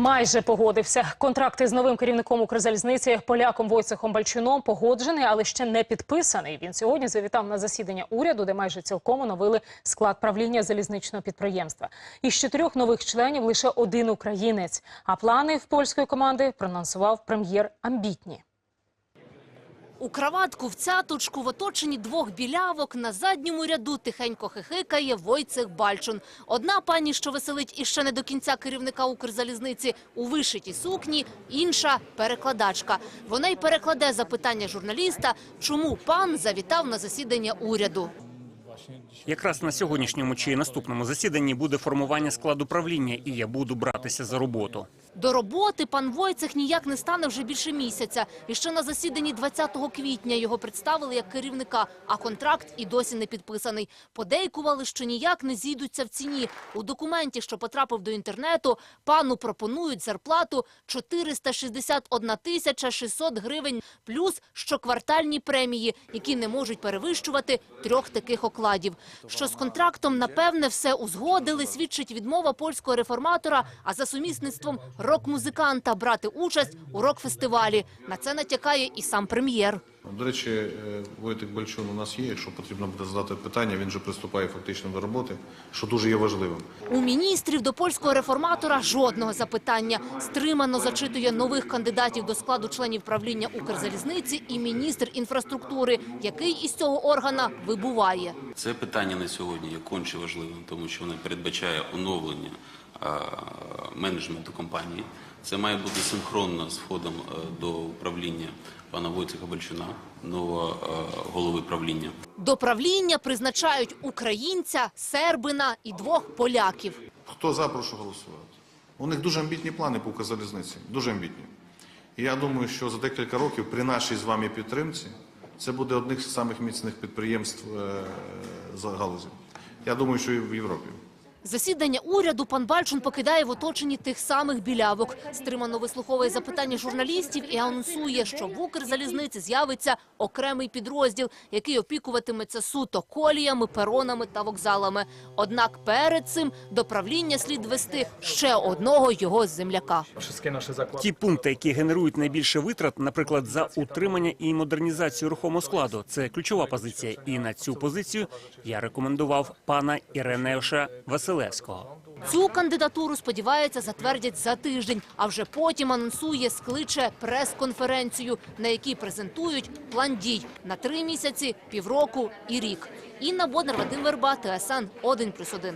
Майже погодився. Контракти з новим керівником Укрзалізниці поляком Войцехом Бальчуном погоджений, але ще не підписаний. Він сьогодні завітав на засідання уряду, де майже цілком оновили склад правління залізничного підприємства. Із чотирьох нових членів лише один українець. А плани в польської команди прононсував прем'єр амбітні. У краватку в цяточку в оточенні двох білявок на задньому ряду тихенько хихикає Войцех Бальчун. Одна пані, що веселить іще не до кінця керівника Укрзалізниці у вишитій сукні, інша – перекладачка. Вона й перекладе запитання журналіста, чому пан завітав на засідання уряду. Якраз на сьогоднішньому чи наступному засіданні буде формування складу правління, і я буду братися за роботу. До роботи пан Войцех ніяк не стане вже більше місяця. І ще на засіданні 20 квітня його представили як керівника, а контракт і досі не підписаний. Подейкували, що ніяк не зійдуться в ціні. У документі, що потрапив до інтернету, пану пропонують зарплату 461 тисяча 600 гривень, плюс щоквартальні премії, які не можуть перевищувати трьох таких окладів. Що з контрактом, напевне, все узгодили, свідчить відмова польського реформатора, а за сумісництвом рок-музиканта брати участь у рок-фестивалі. На це натякає і сам прем'єр. До речі, е, Войтик Бальчун у нас є. Якщо потрібно буде задати питання, він вже приступає фактично до роботи, що дуже є важливим. У міністрів до польського реформатора жодного запитання. Стримано зачитує нових кандидатів до складу членів правління Укрзалізниці і міністр інфраструктури, який із цього органа вибуває. Це питання на сьогодні є конче важливим, тому що воно передбачає оновлення е, менеджменту компанії. Це має бути синхронно з входом е, до управління пана Войцеха Бальчуна, нового е, голови правління. До правління призначають українця, сербина і двох поляків. Хто за, прошу голосувати. У них дуже амбітні плани по Укрзалізниці, дуже амбітні. І я думаю, що за декілька років при нашій з вами підтримці це буде одних з самих міцних підприємств е, за галузі. Я думаю, що і в Європі. Засідання уряду пан Бальчун покидає в оточенні тих самих білявок. Стримано вислуховує запитання журналістів і анонсує, що в Укрзалізниці з'явиться окремий підрозділ, який опікуватиметься суто коліями, перонами та вокзалами. Однак перед цим до правління слід вести ще одного його земляка. Ті пункти, які генерують найбільше витрат, наприклад, за утримання і модернізацію рухомого складу, це ключова позиція. І на цю позицію я рекомендував пана Іренеша Іренеуша Василевського. Цю кандидатуру, сподівається, затвердять за тиждень, а вже потім анонсує, скличе прес-конференцію, на якій презентують план дій на три місяці, півроку і рік. Інна Боднар, Вадим Верба, ТСН 1+,1.